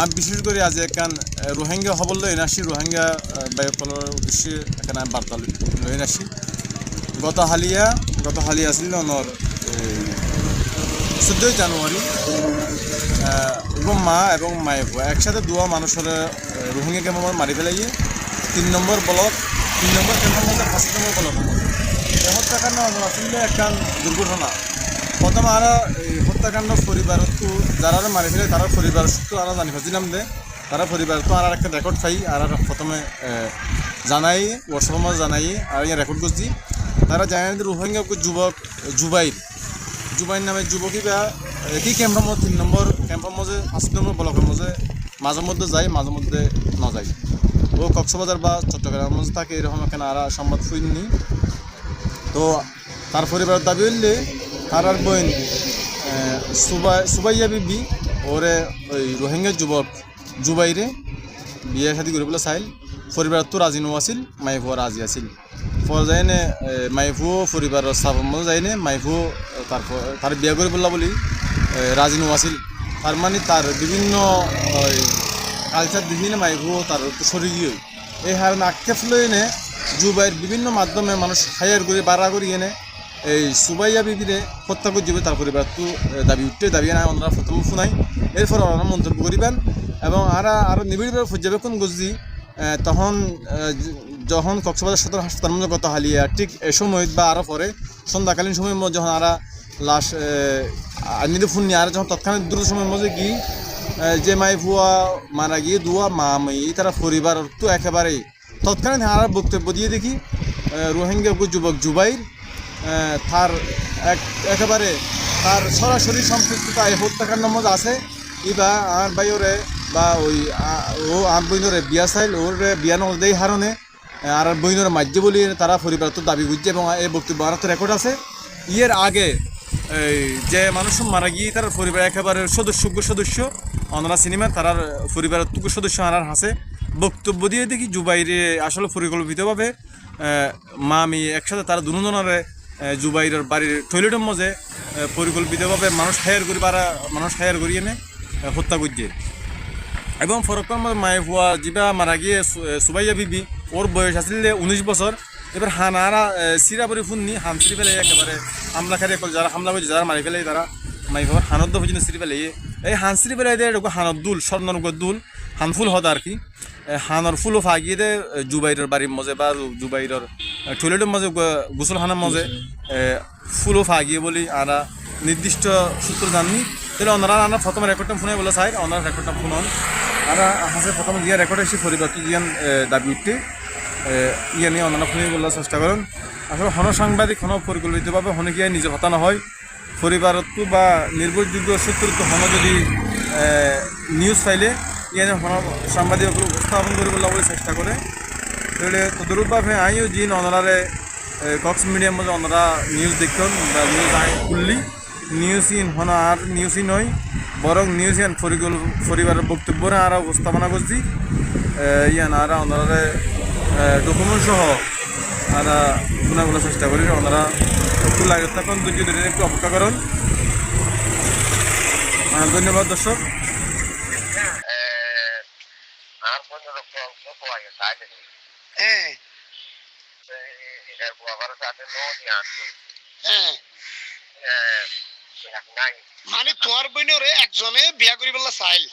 আমি বিশেষ করে আজ একান রোহিঙ্গা হবল লই নাসি রোহিঙ্গা বায়ুকলর উদ্দেশ্যে এখানে আমি বার্তা লই নাসি গত হালিয়া গত হালিয়া আছিল অনর চোদ্দই জানুয়ারি মা এবং মায়ে একসাথে দুয়া মানুষের রোহিঙ্গা ক্যাম্পের মারি ফেলাইয়ে, তিন নম্বর ব্লক, তিন নম্বর ক্যাম্পের মধ্যে পাঁচ নম্বর ব্লকের মধ্যে এই হত্যাকাণ্ড আসলে একটা দুর্ঘটনা। প্রথম আরা হত্যাকাণ্ড পরিবারতো যারা মারি ফেলে তারা পরিবার তো আরা জানি পাচ্ছিলাম দে তারা পরিবার তো আর একটা রেকর্ড পাই আর প্রথমে জানাই ওয়াটসঅ্যাপ জানাই আর ইয়ে রেকর্ড করছি তারা জানাই রোহিঙ্গা যুবক জুবাইর জুবাইর নামে যুবকই বা একই ক্যাম্পের মধ্যে তিন নম্বর ক্যাম্পের মধ্যে পাঁচ নম্বর ব্লকের মধ্যে মাঝে মধ্যে যায় মাঝে মধ্যে না যায় ও কক্সবাজার বা চট্টগ্রামের মধ্যে থাকে এরকম এখানে আর সংবাদ শুনিনি তো তার পরিবারের দাবি হইলে তার আর সুবাই সুবাইয়া বিবি, ওরে ওই রোহিঙ্গা যুবক জুবাইরে বিয়ে শাদি কৰিবলৈ চাইল। পৰিবাৰত তো ৰাজি নোআছিল মাইফু ৰাজি আছিল। পর যায়নে মাইফু পৰিবাৰৰ মতে যায়নে মাইফু তাৰ তাৰ বিয়া কৰিবলৈ বুলি ৰাজি নোআছিল তাৰ মানে তাৰ বিভিন্ন কালচার দেখিলে মাইফু তার সরিয়ে এই হারণে আক্ষেপ লইনে জুবাইয়ের বিভিন্ন মাধ্যমে মানুষ হায়ার করে বাড়া করি এনে এই সুবাইয়া বিবিরে হত্যা করে তার পরিবার তো দাবি উঠতে দাবি না ওনারা প্রথম শুনাই। এরপর ওনারা মন্তব্য করিবেন এবং আরা আরও নিবিড়ভাবে পর্যবেক্ষণ আহ, তখন যখন কক্সবাজার সদর হাসপাতাল মধ্যে গত হালিয়া ঠিক এ সময় বা আরও পরে সন্ধ্যাকালীন সময়ের মধ্যে যখন আরা লাশ আনিতে ফোন নিয়ে আর যখন তৎক্ষণাৎ দ্রুত সময়ের মধ্যে গিয়ে যে মাই ভুয়া মারা গিয়ে দুয়া মা মাই তারা পরিবার তো একেবারেই। তৎক্ষণাৎ আর বক্তব্য দিয়ে দেখি রোহিঙ্গা যুবক জুবাইর তার এক, একেবারে তার সরাসরি সম্পৃক্ততা এই হত্যাকাণ্ডের মধ্যে আছে। ইবা আর ভাই ওরে বা ওই ও আর বইনরে বিয়া চাইল, ওর বিয়া নদেই হারণে, আর বইনর মাজ্য বলি তারা পরিবার তো দাবি বুঝছে এবং এই বক্তব্য আর তো রেকর্ড আছে। ইয়ের আগে এই যে মানুষ মারা গিয়ে তার পরিবার একেবারে সদস্য সদস্য, অনরা সিনেমা তার পরিবারের টুকু সদস্য আনার হাসে। বক্তব্য দিয়ে দেখি জুবাইরে আসলে পরিকল্পিতভাবে মা আমি একসাথে তারা দুজনের জুবাইরের বাড়ির টয়লেটের মধ্যে পরিকল্পিতভাবে মানুষ হায়ার করি বারা, মানুষ হায়ার করি এনে হত্যা করছে। এবং ফরকম মায়ে ভুয়া যা মারা গিয়ে সুবাইয়া বিবি, ওর বয়স আসলে উনিশ বছর। এবার হানারা সিরা পরি ফুননি হান সিরি ফেলে একেবারে হামলা খেলে যারা হামলা করছে, যারা মারি ফেলে তারা। মাই ভাবার হানদ্দ পর্যন্ত সিরি ফেলে এই হান সিরি ফেলে দেয় হানত দুল স্বর্ণর দুল। হানফুল হদ আর কি। হানর ফুলও ফাগিয়ে দে জুবাইরের বাড়ির মজে বা জুবাইরের টয়লেটের মাঝে গোসল খানার মাঝে ফুলও ফাগিয়ে বলি আরা নির্দিষ্ট সূত্র জাননি তাহলে ওনারা আমরা প্রথম রেকর্ডটা ফোনে বলে চাই ওনার রেকর্ডটা ফোন হন আর হাসে প্রথম জিয়া রেকর্ড এসে পরিবার জিয়ান দাবি উঠতে ইয়ে নিয়ে ওনারা ফোনে বলার চেষ্টা করেন আসলে হন সাংবাদিক হন পরিকল্পিতভাবে হনে গিয়ে নিজে হতা নহয়। পরিবারতো বা নির্ভরযোগ্য সূত্রতো হন যদি নিউজ পাইলে ইয়ানে হন সাংবাদিক উপস্থাপন কৰিবলৈ চেষ্টা কৰে তাহলে তদরূপভাবে আইও জিন অনারে কক্স মিডিয়ার মধ্যে নিউজ দেখুন বা নিউজ আই খুললি। নিউজ ইন হন আর নিউজ ইন নয়, বরং নিউজ ইয়ান পরিকল, পরিবারের বক্তব্যরা আর উপস্থাপনা করছি। ইয়ান আর ওনারে ডকুমেন্ট সহ আর শোনাগুলো চেষ্টা করি ওনারা একটু লাগে। তখন দুটি দুদিন একটু অপেক্ষা করুন। ধন্যবাদ দর্শক। হ্যাঁ হ্যাঁ নাই মানে তোমার বোনের একজনে বিয়া করি বললা চাইল।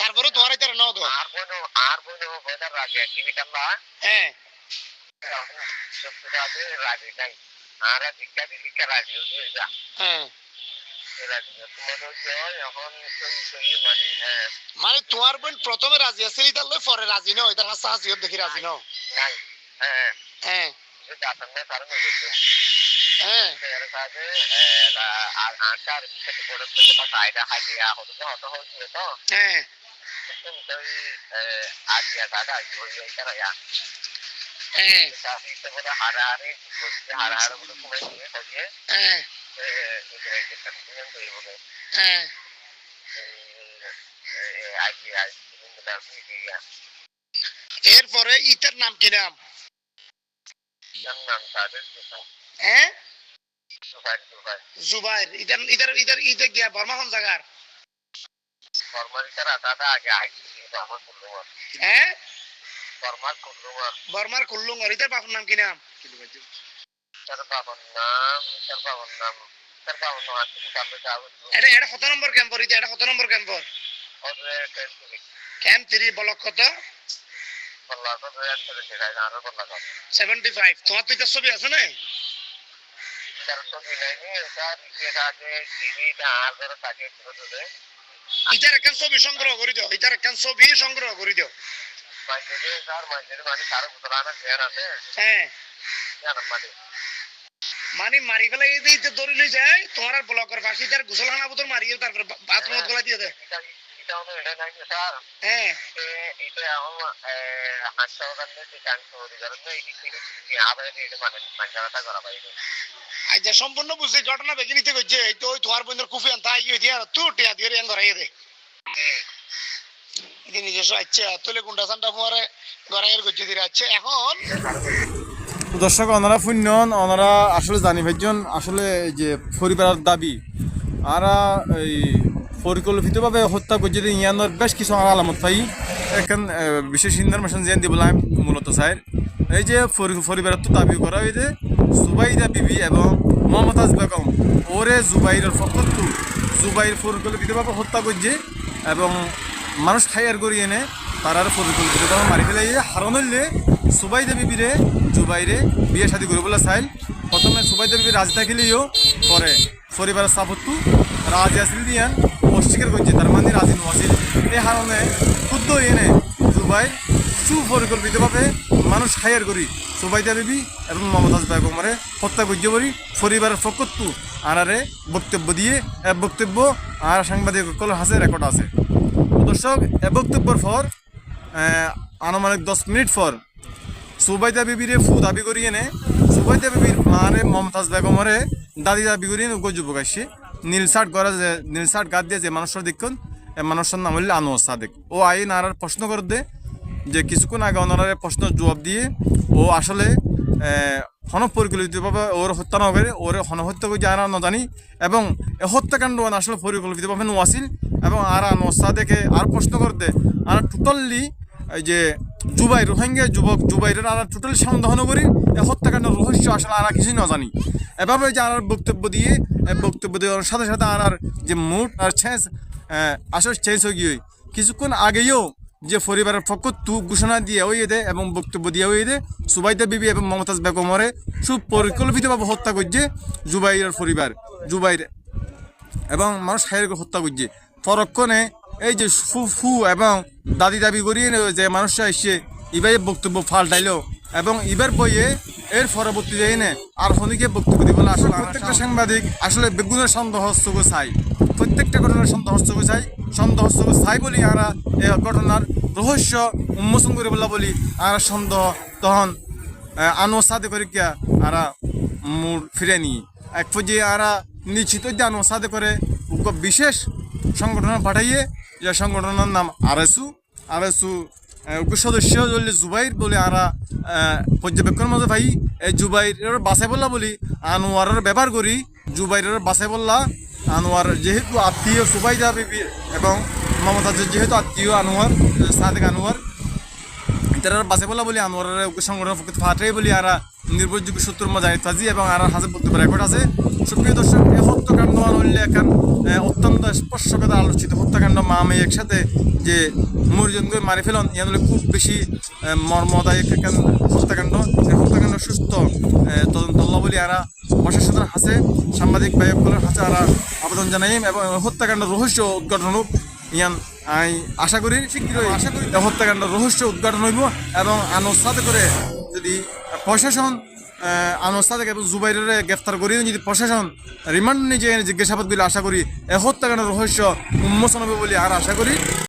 তারপরে তোমার এটা ন তো আর কোন আর কান্না হ্যাঁ। মানে তোমার বোন প্রথমে রাজি আছে এটার লই পরে রাজি ন এটার হাসা হাসি দেখি রাজি ন নাই। হ্যাঁ। হ্যাঁ। হ্যাঁ। হ্যাঁ। হ্যাঁ। হয়ে। এরপরে ইটার নাম কি নাম? জুবাইর। ইটার ইটার ইটা গিয়া বর্মা কোন জায়গার ফরমালিটার আটাটা আগে আইছি হ্যাঁ? ফরমাল কুল্লুমার বর্মার কুল্লুঙ্গর ইতার বাপর নাম কি নাম তার বাবার নাম তার বাবার নাম তার বাবার নাম আছে এটা এটা কত নম্বর ক্যাম্পর ইতা এটা কত নম্বর ক্যাম্পর ওদের ক্যাম্প থ্রি ব্লক কত সেভেন্টি ফাইভ তোমার তো ছবি আছে না তার তার ইতার একখান ছবি সংগ্রহ করে দিও ইতার একখান ছবি সংগ্রহ করে দিও মানে মারি ফেলে এই দৌড়ি লই যায় তোমার আর ব্লকের পাশে তার গোসলখানা বোতল মারিয়ে তারপরে বাথরুম গলা দিয়ে দেয় এটা এটা হলো এটা নাই স্যার হ্যাঁ। যে আজ সম্পূর্ণ বুঝছি ঘটনা বেগে নিতে গেছে এই তো ওই তোমার বন্ধুর কুফি আনতা গিয়ে দিয়া তু টিয়া দিয়ে করাই দে। নিজস্ব আচ্ছা তুলে গুন্ডা সান্টা পরে গড়াইয়ের এখন দর্শক, ওনারা ফুন্যন ওনারা আসলে জানি ভাইজন, আসলে যে পরিবারের দাবি, আরা এই পরিকল্পিতভাবে হত্যা করছে যে ইয়ানোর বেশ কিছু আলামত পাই। এখন বিশেষ ইনফরমেশন যেন দিব আমি মূলত চাই এই যে পরি- পরিবারের তো দাবি করা হয়েছে, জুবাইদা বিবি এবং মমতাজ বেগম, ওরে জুবাইরের ফকত্তু জুবাইর পরিকল্পিতভাবে হত্যা করছে এবং মানুষ খাইয়ার করি এনে তার আর পরিকল্পিতভাবে মারি ফেলাই হারণ হইলে সুবাইদা বিবিরে জুবাইরে বিয়ে শাদী কৰিবলৈ চাইল প্ৰথমে সুবাইদা বিবি রাজি থাকিলেও পরে পরিবারের সাপত্তু রাজি আছিল দিয়ান অস্বীকার করছে তার মানে রাজি নছিল এই কারণে ক্ষুদ্র এনে জুবাই সুপরিকল্পিতভাবে মানুষ হায়ার করি সুবাইদা বিবি এবং মমতাজ বেগমরে হত্যা করছে বলি পরিবারের ফকত্তু আনারে বক্তব্য দিয়ে, এ বক্তব্য আর সাংবাদিক সকল হাসে রেকর্ড আছে। দর্শক এ বক্তব্যের পর আনুমানিক দশ মিনিট পর, সুবাইদা বিবিরে ফু দাবি করি এনে সুবাইদা বিবির মারে মমতাজ বেগমরে দাদি দাবি করি এনে যুবক আসছে। নীল শার্ট গড়া যে, নীল শার্ট গাদ দিয়ে যে মানুষের দেখুন মানুষের নাম হইলে আনোয়ার সাদেক ও আই নারার প্রশ্ন করে দে যে কিছুক্ষণ আগে ওনারা প্রশ্ন জবাব দিয়ে ও আসলে হন পরিকল্পিতভাবে ওর হত্যা না করে, ওর হন হত্যা করে যারা না জানি, এবং এ হত্যাকাণ্ড আসলে পরিকল্পিতভাবে নোয়াছিল এবং আর নোসা দেখে আর প্রশ্ন করতে, আর টোটালি এই যে জুবাই রোহিঙ্গা যুবক, জুবাইরের আর টোটালি সন্দেহ করি হত্যাকাণ্ডের রহস্য আসলে আর কিছুই না জানি। এভাবে যে আর বক্তব্য দিয়ে বক্তব্য দেওয়ার সাথে সাথে আর যে মুড আর চেঞ্জ আসলে চেঞ্জ হয়ে গিয়ে, কিছুক্ষণ আগেও যে পরিবারের পক্ষ তু ঘোষণা দিয়ে ওই দে এবং বক্তব্য দিয়ে ওই দে সুবাইদা বিবি এবং মমতাজ বেগমরে সুপরিকল্পিতভাবে হত্যা করছে জুবাইরের পরিবার, জুবাইর এবং মানুষ হত্যা করছে। পরক্ষণে এই যে ফু এবং দাদি দাবি করিয়ে যে মানুষরা এসে ইবার বক্তব্য ফাল্টাইলো এবং ইবার বইয়ে এর পরবর্তী এনে আর হনিকে বক্তব্য দিব আসলে প্রত্যেকটা সাংবাদিক আসলে বেগুনের সন্দেহস্তকে চাই প্রত্যেকটা ঘটনার সন্দেহস্তকে চাই সন্দেহস্তকে চাই বলি আমরা এই ঘটনার রহস্য উন্মোচন করে বলা বলি আর সন্দেহ তখন আনো সাথে করে কিয়া আরা মুড ফিরে নিই এক পর্যায়ে আরা নিশ্চিত যে আনো সাথে করে বিশেষ সংগঠন পাঠাইয়ে যে সংগঠনের নাম আরএসু আরএসু উপ সদস্য বললে জুবাইর বলে আরা পর্যবেক্ষণ মধ্যে ভাই এই জুবাইরের বাসাই বললা বলি আনোয়ারের ব্যবহার করি জুবাইরের বাসাই বললা আনোয়ার যেহেতু আত্মীয় সুবাইদা বিবি এবং মমতাজের যেহেতু আত্মীয় আনোয়ার সাদেক আনোয়ার তারা বাসে বলা বলি আনোয়ারের সংগঠনের পক্ষে ফাটাই বলি আর নির্ভরযোগ্য সূত্র মজা ইত্যাদি এবং আর হাজার রেকর্ড আছে। সুপ্রিয় দর্শক হত্যাকাণ্ড হলে এখন অত্যন্ত স্পর্শকতা আলোচিত হত্যাকাণ্ড মা মেয়ে একসাথে যে মরিজনকে মারি ফেলন ইয়ান হলে খুব বেশি মর্মদায়ক এখন হত্যাকাণ্ড। হত্যাকাণ্ড সুস্থ তদন্ত বলি আর প্রশাসনের হাসে সাংবাদিক ব্যয়কগুলোর হাসে আর আবেদন জানাই এবং হত্যাকাণ্ড রহস্য উদ্ঘাটন হোক, ইয়ান আমি আশা করি শীঘ্রই আশা করি হত্যাকাণ্ড রহস্য উদ্ঘাটন হইব এবং আনুষ্ঠাতে করে যদি প্রশাসন আনুষ্ঠাতে এবং জুবাইরের গ্রেফতার করিয়ে যদি প্রশাসন রিমান্ড নিয়ে জিজ্ঞাসাবাদ করলে আশা করি এ হত্যাকাণ্ডের রহস্য উন্মোচন হবে বলে আর আশা করি